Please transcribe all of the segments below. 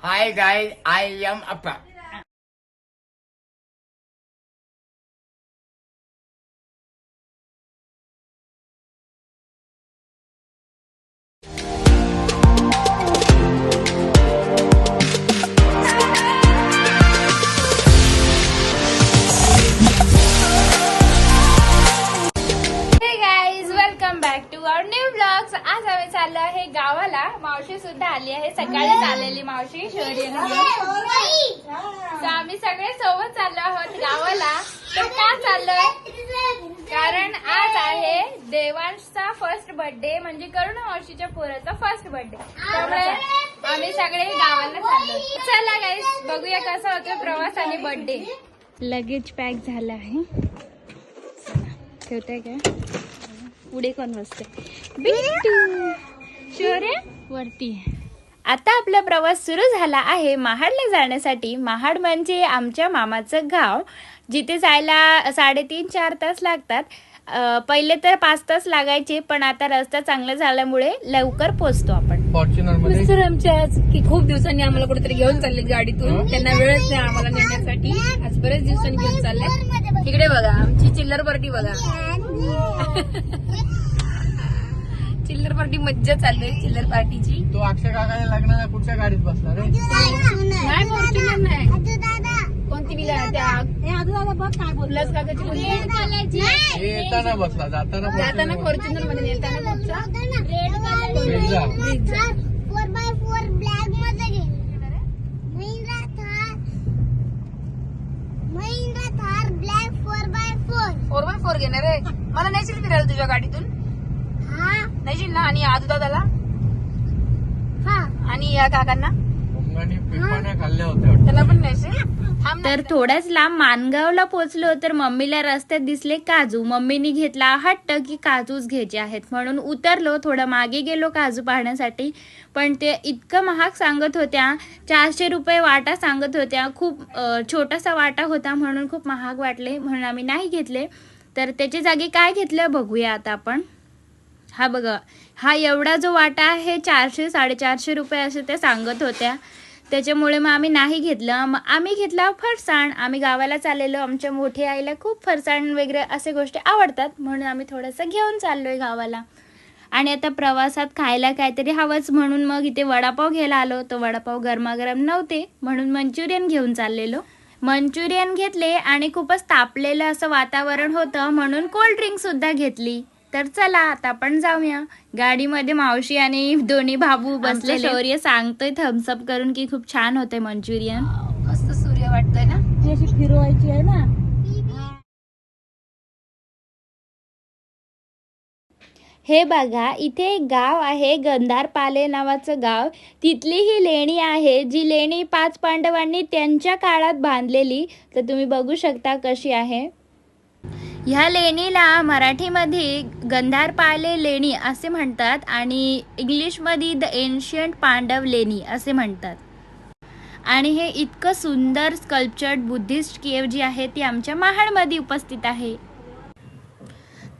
Hi guys, I am Appa. First birthday म्हणजे करुणा मावशीच्या पोराचा first birthday त्यामुळे आम्ही सगळे गावाला चाललो. चला गाईज बघूया कसा होतो प्रवास आणि बर्थडे लगेज पॅक झालं आहे. ठेवताय काय पुढे कोण बसते बिट्टू. शौर्य वरती आता आपला प्रवास सुरू झाला आहे महाडला जाण्यासाठी. महाड म्हणजे आमच्या मामाचं गाव. जिथे जायला साडेतीन चार तास लागतात. पहिले तर पाच तास लागायचे पण आता रस्ता चांगला झाल्यामुळे लवकर पोचतो आपण. फॉर्च्युनरमध्ये मिस्टर आमचे आज की खूप दिवसांनी आम्हाला कुठेतरी घेऊन चालले गाडीतून. त्यांना वेळच नाही आम्हाला नेण्यासाठी. आज बरेच दिवसांनी घेऊन चालले इकडे बघा आमची चिल्लर पार्टी बघा. चिल्लर पार्टी मज्जा चालली आहे चिल्लर पार्टीची तो अक्षय काकाच्या लग्नाला कुठच्या गाडीत बसला रे? नाही फॉर्च्युनर नाही. कोणती बिला त्या उल्हास काकाची कोणती? येताना बसला जाताना जाताना Fortuner फॉर्च्युनरमध्ये नेताना कोणचा Brezza. Brezza. Four by four ब्लॅकमध्ये घे. Mahindra Thar Mahindra Thar black four by four four by four घेणार आहे. मला नेशील फिरायला तुझ्या गाडीतून. हा. नेशील ना आणि आजू दादाला. हा. आणि या काकांना. मुंगाने पिपाण्या खाल्ल्या होत्या पण नेशील तर थोड्याच लांब मानगावला पोहोचलो तर मम्मीला रस्त्यात दिसले काजू. मम्मीनी घेतला हट्ट की काजूच घ्यायचे आहेत. म्हणून उतरलो थोडं मागे गेलो काजू पाहण्यासाठी. पण ते इतकं महाग सांगत होत्या चारशे रुपये वाटा सांगत होत्या. खूप छोटासा वाटा होता म्हणून खूप महाग वाटले म्हणून आम्ही नाही घेतले. तर त्याच्या जागी काय घेतलं बघूया आता आपण. हा बघा हा एवढा जो वाटा आहे चारशे साडेचारशे रुपये असे ते सांगत होत्या. त्याच्यामुळे मग आम्ही नाही घेतलं. मग आम्ही घेतला फरसाण. आम्ही गावाला चाललेलो. आमच्या मोठ्या आईला खूप फरसाण वगैरे असे गोष्टी आवडतात. म्हणून आम्ही थोडंसं घेऊन चाललो आहे गावाला. आणि आता प्रवासात खायला काहीतरी हवंच म्हणून मग इथे वडापाव घ्यायला आलो तो वडापाव गरमागरम नव्हते. म्हणून मंचुरियन घेऊन चाललेलो. मंचुरियन घेतले आणि खूपच तापलेलं असं वातावरण होतं. म्हणून कोल्ड्रिंक सुद्धा घेतली. तर चला आता आपण जाऊया. गाडीमध्ये मावशी आणि दोन्ही भाऊ बसले शौर्य सांगतोय थम्सअप करून की खूप छान होते मंचुरियन. मस्त सूर्य वाटतोय ना? फिरवायची आहे ना? हे बघा इथे एक गाव आहे गंधारपाले नावाचं गाव. तिथली ही लेणी आहे जी लेणी पाच पांडवांनी त्यांच्या काळात बांधलेली. तर तुम्ही बघू शकता कशी आहे. ह्या लेणीला मराठीमध्ये गंधारपाले लेणी असे म्हणतात आणि इंग्लिशमध्ये द एन्शियंट पांडव लेणी असे म्हणतात. आणि हे इतकं सुंदर स्कल्पचर्ड बुद्धिस्ट केव जी आहे ती आमच्या महाडमध्ये उपस्थित आहे.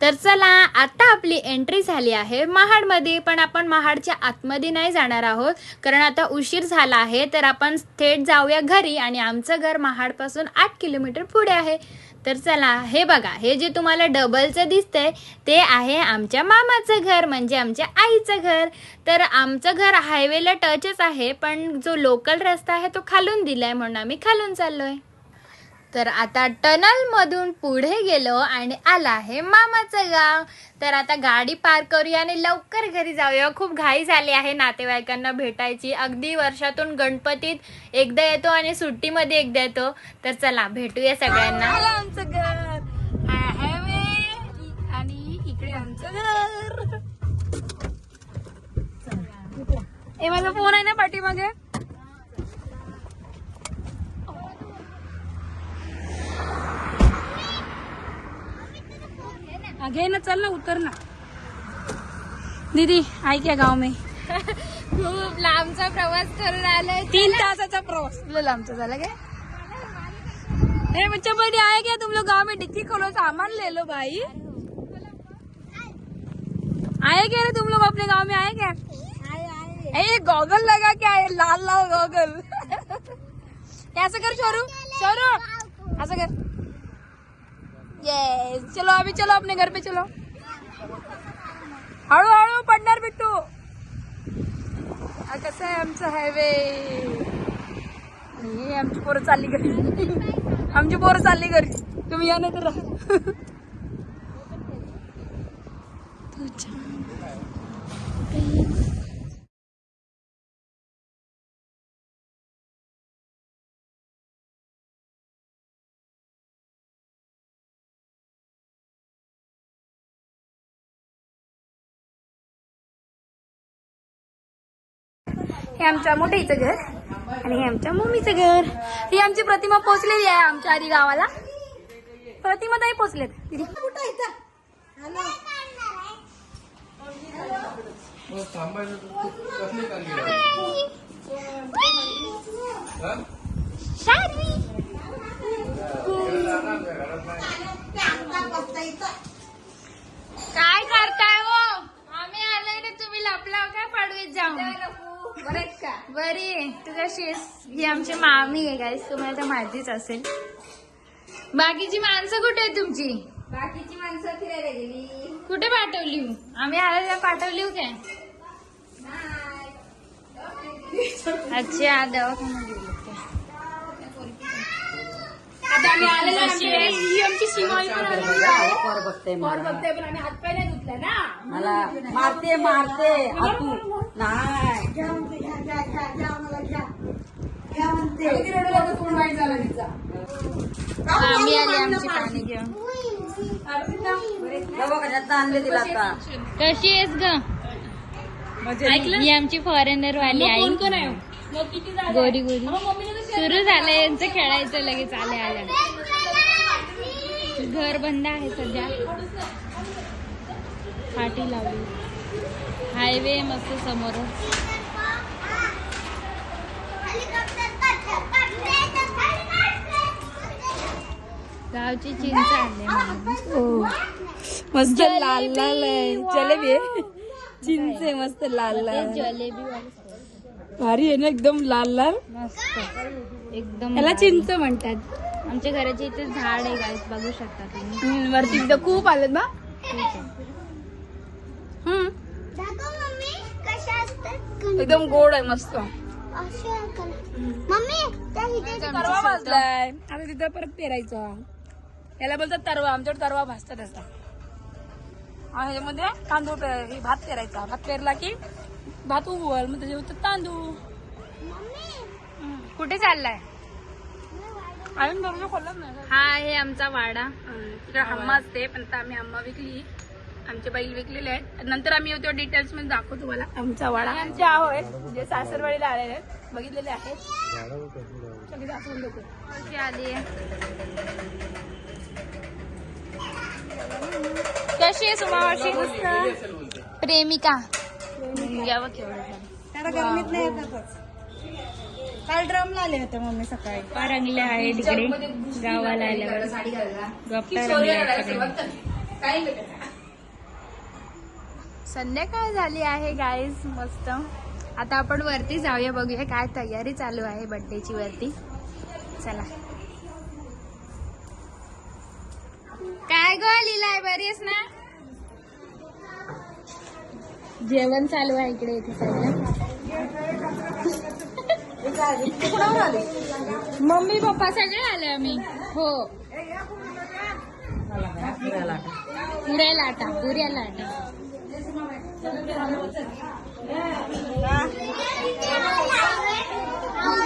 तर चला आता आपली एंट्री झाली आहे महाडमध्ये पण आपण महाडच्या आतमध्ये नाही जाणार आहोत कारण आता उशीर झाला आहे तर आपण थेट जाऊया घरी आणि आमचं घर महाडपासून आठ किलोमीटर पुढे आहे. तर चला हे बघा हे जे तुम्हाला डबलचं दिसतंय ते आहे आमच्या मामाचं घर म्हणजे आमच्या आईचं घर. तर आमचं घर हायवेला टचच आहे पण जो लोकल रस्ता आहे तो खालून दिलाय म्हणून आम्ही खालून चाललोय. तर आता टनल मधून पुढे गेलो आणि आला आहे मामाचं गाव. तर आता गाडी पार करूया आणि लवकर घरी जाऊया. खूप घाई झाली आहे नातेवाईकांना भेटायची. अगदी वर्षातून गणपतीत एकदा येतो आणि सुट्टीमध्ये एकदा येतो. तर चला भेटूया सगळ्यांना. आमचं घर. आणि इकडे आमचं घर. ए माझा फोन आहे ना पाठीमागे? घे ना चल ना उतर ना. दीदी आई क्या गाव में? खूप लांबचा प्रवास करून आलोय. तीन तासाचा प्रवास. लांबचा झाला काय? ए बच्चा बड़ी आए क्या तुम लोग गांव में? डिक्की खोलो सामान ले लो भाई. आए क्या रे तुम लोग अपने गांव में? आए क्या ए गॉगल लगा क्या? है लाल लाल गॉगल. असं कर शोरू? शोरू? असं कर. ये चलो अभी चलो अपने घर पे चलो। हळू हळू पडणार बिट्टू। हा कसं आहे आमचं हायवे हे आमची पोरं चालली घरी. आमची पोरं चालली घरी. तुम्ही या नाही तर राहा. हे आमच्या मोठ्याचं घर. आणि हे आमच्या मम्मीचं घर. ही आमची प्रतिमा पोचलेली आहे आमच्या आधी गावाला. प्रतिमा ताई पोचलेत दीदी मग थांबायचं तर तू कसली चालली हा? काय करताय हो आम्ही आलोय ना तुम्ही लपलाव काय पडवीत जाऊन बरी आहे तू कशी ही आमची मामी आहे गाईस तुम्हाला तर माहितीच असेल. बाकीची माणसं कुठे आहे तुमची? बाकीची माणसं फिरायला गेली. कुठे पाठवली? आम्ही आल्याला पाठवली हो काय? अच्छा होती. आता आम्ही आलेलो. आमची ही आमची सीमाई पण आलेली. आहे. पोर बघते पण आम्ही हातपाय नाही धुतले ना. मला मारते मारते नाही. किती रडू लागलं, तोंड वाईट झाला तिचा. आम्ही आली आमची पाणी घेऊन. आणले तिला आता. कशी आहेस ग? ही आमची फॉरेनर वाली आई. कोण कोण आहे? मग किती झाले? गोरी गोरी. मग मम्मीने सुरू झालं यांचं खेळायचं लगेच आले आल्या घर बंद आहे सध्या. फाटी लावली. हायवे मस्त समोर. गावची चिंच आणले. मस्त लाल लाल आहे. जलेबी आहे. चिंच आहे मस्त लाल लाल जलेबी वाली भारी आहे ना एकदम लाल लाल. मस्त एकदम याला भारी. चिंच म्हणतात. आमच्या घराच्या इथे झाड आहे गाईस बघू शकता तुम्ही. हम्म, वरती एकदा खूप आलेत बा. ठीक आहे. हम्म, मम्मी कशा असतात एकदम गोड आहे मस्त. मम्मी त्या इथे तरवा भाजलाय. आता तिथं परत पेरायचा. याला बोलतात तरवा. आमच्याकडे तरवा भाजतात असा. हा, ह्याच्यामध्ये तांदूळ पे- हे भात पेरायचा. भात पेरला की भात उगवल मग त्याच्यावर तांदूळ. कुठे चाललाय? अजून बरोबर खोलत नाही. हा आहे आमचा वाडा. तिकडे हम्मा असते पण आता आम्ही हम्मा विकली. आमचे बैल विकलेले आहेत नंतर आम्ही तेव्हा डिटेल्समध्ये दाखवतो तुम्हाला. आमचा वाडा. आमचे आहेत जे सासरवाडीला आलेले आहेत बघितलेले आहेत. सगळे दाखवून आली कशी आहे सुमावाशी प्रेमिका. यावं केवढं झालं. त्याला गरमीत नाही येतातच काल ड्रमला आले होते मम्मी सकाळी. गप्पा रंगल्या आहे तिकडे. गावाला आल्यावर. गप्पा रंगल्या. संध्याकाळ झाली आहे गाईज मस्त. आता आपण वरती जाऊया बघूया काय तयारी चालू आहे बर्थडेची वरती. चला. काय ग लिहिलाय बरी आहेस ना? जेवण चालू आहे इकडे इथे मम्मी पप्पा सगळे आले आम्ही. हो. पुऱ्या लाटा पुऱ्या लाटा.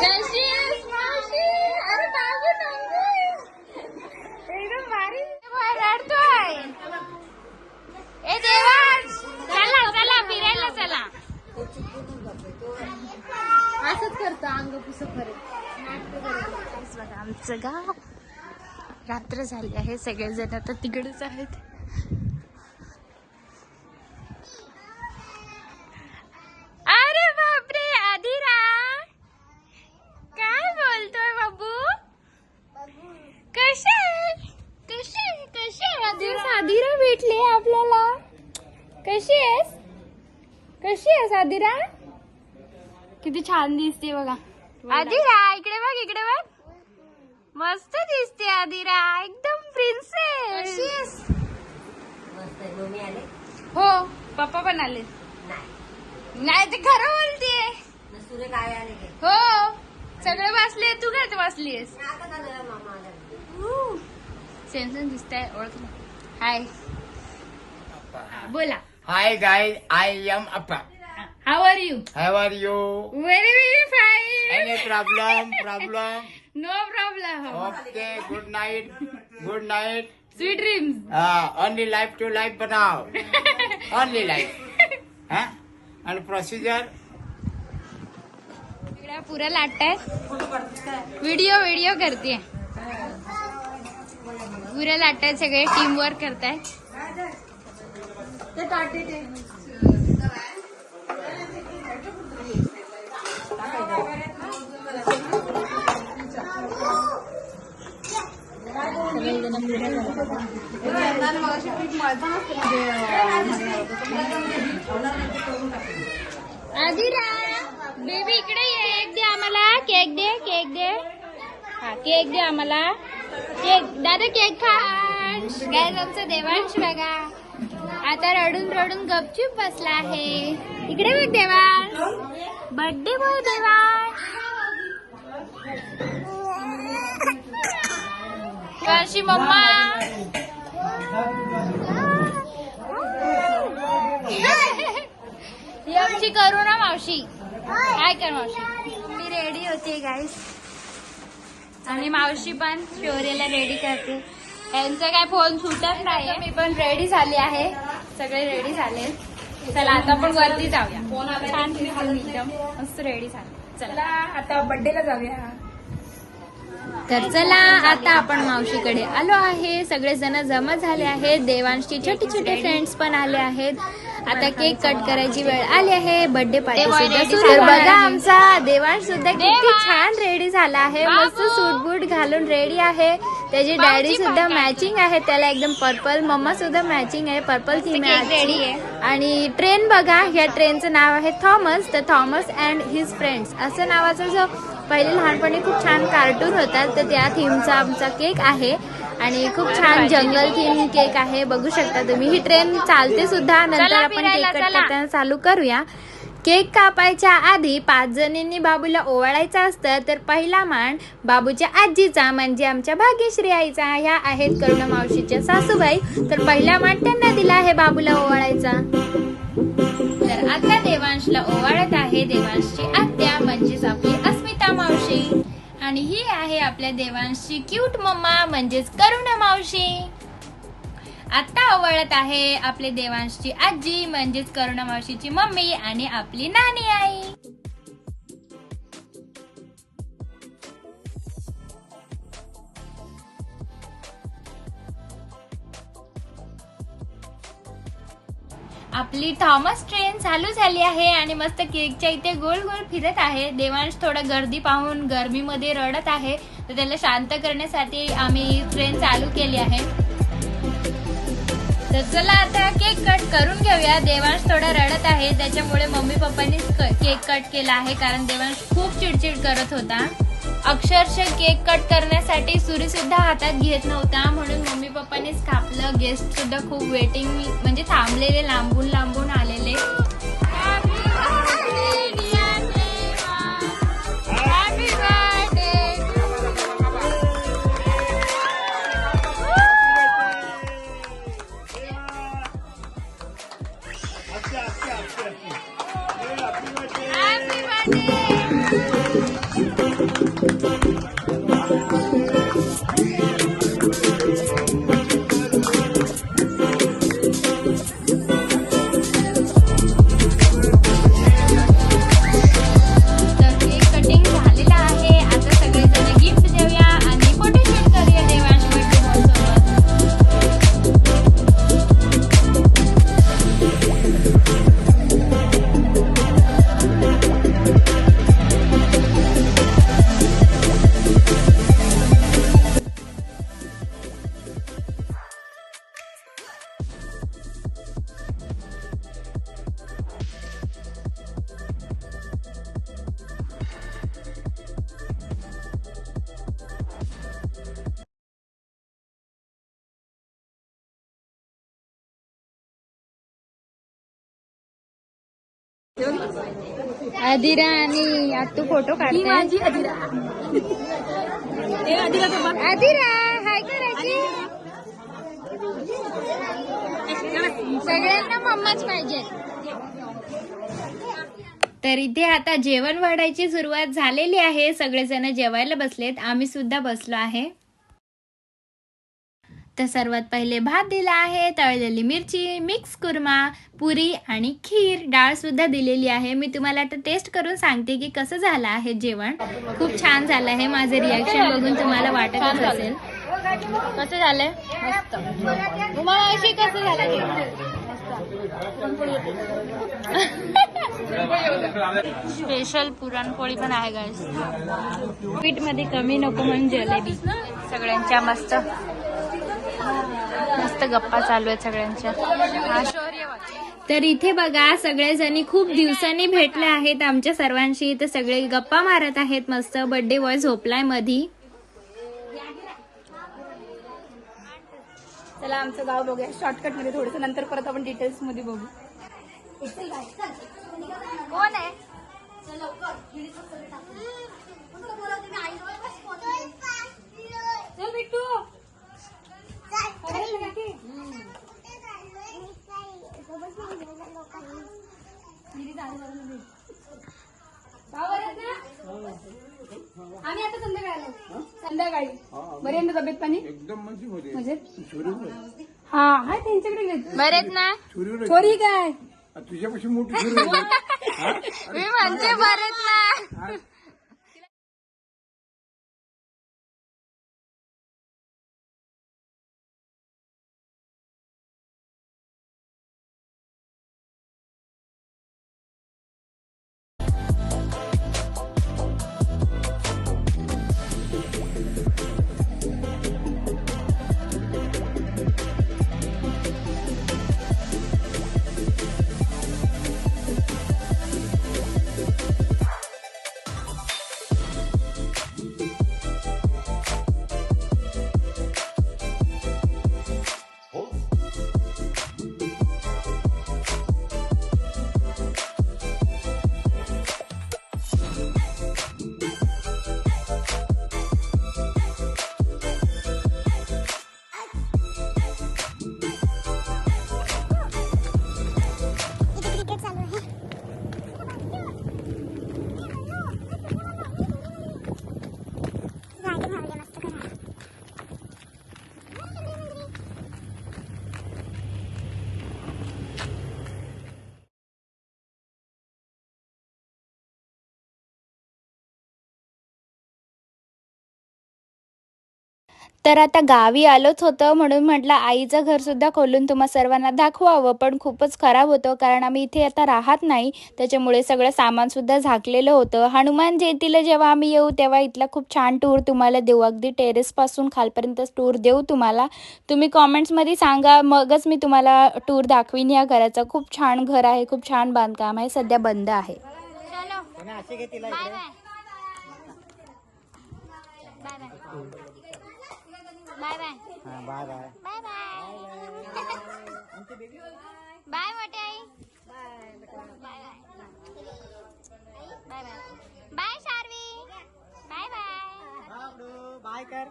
कशी अरे बाबू एकदम भारी. रडतोय ए चला. फिरायला चला. असंच करतो अंग पुसं बघा आमचं गाव रात्र झाली आहे. सगळेजण आता तिकडेच आहेत अरे बापरे आधिरा काय बोलतोय बाबू कसे कसे कसे आधिरा आधिरा भेटले आपल्याला कशी आहेस आधिरा किती छान दिसते बघा. आधिरा इकडे बघ इकडे बघ. मस्त दिसते आदिरा एकदम प्रिन्सेस हो पप्पा पण आले. नाही. ते खरं बोलतेय. हो सगळे बसले तू काय बसलीस सेम सेम दिसतंय ओळख हाय बोला. Hi guys, I am Appa. How are you How are you? Very very fine Any problem? Problem? No problem Okay, good night. Good night. Sweet dreams Uh, only life to life banao. Only life. Huh? And procedure? इकडे पुरा लाटताय video video करते पुऱ्या लाटतायत सगळे team work करताय ते काटे ते Adira baby इकडे ये. एक दे आम्हाला. केक दे केक दे. हा केक दे आम्हाला. केक दादा केक खा. काय आमचा देवांश बघा. आता रडून रडून गपचूप बसला आहे. इकडे बघ Devansh. Birthday boy Devansh. Kashi मम्मा ही आमची करुणा मावशी. काय कर मावशी? मी रेडी होते गाईस आणि मावशी पण शौर्यला रेडी करते. यांचा काय फोन सुटत नाही मी पण रेडी झाली आहे. सगळे रेडी झाले. चला आता आपण वरती जाऊया. छान दिसून एकदम. मस्त रेडी झाले. चला. आता बर्थडेला जाऊया. तर चला आता आपण मावशीकडे आलो आहे. सगळेजण जमा झाले आहेत. देवांशचे छोटे छोटे फ्रेंड्स पण आले आहेत. आता केक कट करायची वेळ आली आहे. बर्थडे पार्टी सुद्धा सुरू तर बघा आमचा देवांश सुद्धा किती छान रेडी झाला आहे. मस्त सूट बूट घालून रेडी आहे. त्याची डॅडी सुद्धा मॅचिंग आहे. त्याला एकदम पर्पल मम्मा सुद्धा मॅचिंग आहे. पर्पल थीम आहे. आणि ट्रेन बघा या ट्रेनचं नाव आहे थॉमस तर थॉमस अँड हिज फ्रेंड्स असं नावाचा जो पहिले लहानपणी खूप छान कार्टून होता तर त्या थीमचा आमचा केक आहे. आणि खूप छान जंगल थीम केक आहे बघू शकता तुम्ही. ही ट्रेन चालते सुद्धा नंतर आपण केक कट करताना चालू करूया. केक कापायच्या आधी पाच जणींनी बाबूला ओवाळायचं असतं तर पहिला मान बाबूच्या आजीचा म्हणजे आमच्या भाग्यश्री आईचा. ह्या आहेत करुणा मावशीच्या सासूबाई. तर पहिला मान त्यांना दिला आहे बाबूला ओवाळायचा. तर आता देवांशला ओवाळत आहे देवांशची आत्या म्हणजेच आपली मावशी. आणि ही आहे आपल्या देवांशी क्यूट मम्मा म्हणजेच करुणा मावशी. आता ओवाळत आहे आपले देवांशची आजी म्हणजेच करुणा मावशीची मम्मी आणि आपली नानी आई. आपली थॉमस ट्रेन चालू झाली आहे आणि मस्त केकच्या इथे गोल गोल फिरत आहे. देवांश थोडं गर्दी पाहून गर्मीमध्ये रडत आहे. तर त्याला शांत करण्यासाठी आम्ही ट्रेन चालू केली आहे. तर चला आता केक कट करून घेऊया. देवांश थोडा रडत आहे. त्याच्यामुळे मम्मी पप्पांनीच क- केक कट केला आहे कारण देवांश खूप चिडचिड करत होता. अक्षरशः केक कट करण्यासाठी सुरी सुद्धा हातात घेत नव्हता म्हणून मम्मी पप्पानेच कापलं. गेस्ट सुद्धा खूप वेटिंग म्हणजे थांबलेले लांबून लांबून आलेले. अधिरा आणि आत्तू फोटो काढते. माझी अधिरा तो अधिरा हाय करायची. सगळ्यांना मम्माच पाहिजे. तर इथे आता जेवण वाढायची सुरुवात झालेली आहे. सगळेजण जेवायला बसलेत. आम्ही सुद्धा बसलो आहे. तर सर्वात पहिले भात दिला आहे तळलेली मिरची मिक्स कुर्मा पुरी आणि खीर. डाळ सुद्धा दिलेली आहे. मी तुम्हाला आता टेस्ट करून सांगते की कसं झालं आहे जेवण. खूप छान झालं आहे माझं रिॲक्शन बघून तुम्हाला वाटतच असेल. कसं झालंय? कसं झालं स्पेशल पुरणपोळी पण आहे पीठमध्ये कमी नको म्हणून जलेबी सगळ्यांच्या मस्त. मस्त गप्पा चालू आहेत सगळ्यांच्या. तर इथे बघा सगळेजणी खूप दिवसांनी भेटले आहेत आमच्या सर्वांशी. तर सगळे गप्पा मारत आहेत. मस्त बर्थडे बॉय झोपलाय मधी. चला आमचं गाव बघूया. शॉर्टकटमध्ये थोडस. नंतर परत आपण डिटेल्समध्ये बघू. कोण आहे? चल बिट्टू. आम्ही आता संध्याकाळी. आलो संध्याकाळी बरी आहे ना तब्येत पाणी? एकदम म्हणजे म्हणजे? हा हाय त्यांच्याकडे बरेच ना चोरी काय? तुझ्यापाशी मोठी. मी म्हणते बरेच ना तर आता गावी आलोच होतं म्हणून म्हटलं आईचं घर सुद्धा खोलून तुम्हा सर्वांना दाखवावं. पण खूपच खराब होतं कारण आम्ही इथे आता राहत नाही. त्याच्यामुळे सगळं सामान सुद्धा झाकलेलं होतं. हनुमान जयंतीला जेव्हा आम्ही येऊ तेव्हा इथला खूप छान टूर तुम्हाला देऊ. अगदी टेरेसपासून खालपर्यंत टूर देऊ तुम्हाला. तुम्ही कॉमेंट्समध्ये सांगा मगच मी तुम्हाला टूर दाखवीन या घराचं. खूप छान घर आहे खूप छान बांधकाम आहे. सध्या बंद आहे. Bye bye. Bye bye. Bye bye. मोठे आई bye bye bye bye. Bye Sharvi. Bye bye. Bye कर.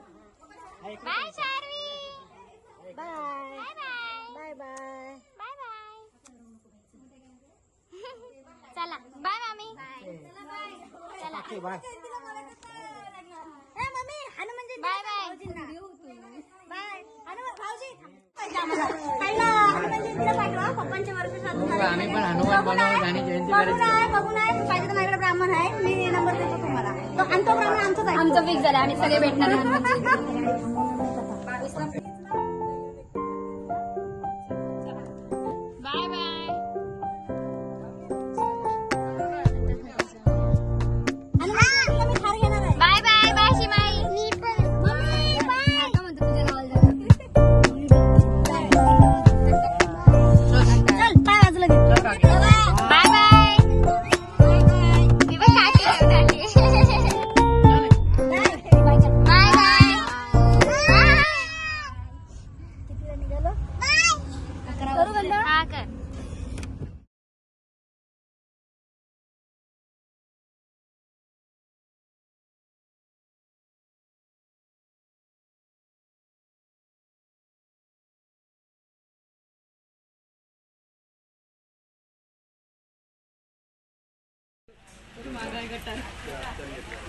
Bye Sharvi. Bye. Bye bye. Bye bye. Bye चला बाय मामी. चला. Bye. Mummy Hanuman bye bye. Bye. Hanuman भाऊजी ताईला हनुमान जयंतीला पाठवा. पप्पांच्या वर्ष साधून झाले. आम्ही पण हनुमान बनवू आणि जयंती बघून आहे बघून आहे. पाहिजे तर माझ्याकडे ब्राह्मण आहे. मी नंबर देतो तुम्हाला. तो आणि तो ब्राह्मण आमचाच आहे. आमचं फिक्स झालं आम्ही सगळे भेटणार आहोत.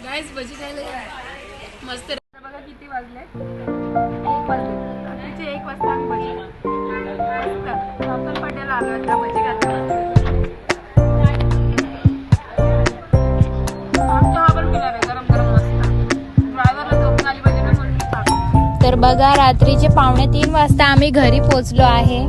गाईस भजी खायला मस्त. बघा किती वाजले. एक वाजले. रात्रीचे एक वाजता आम्ही भजी मस्त. पटेल आलो आता भजी खायला तर बघा रात्रीचे पावणे तीन वाजता आम्ही घरी पोचलो आहे.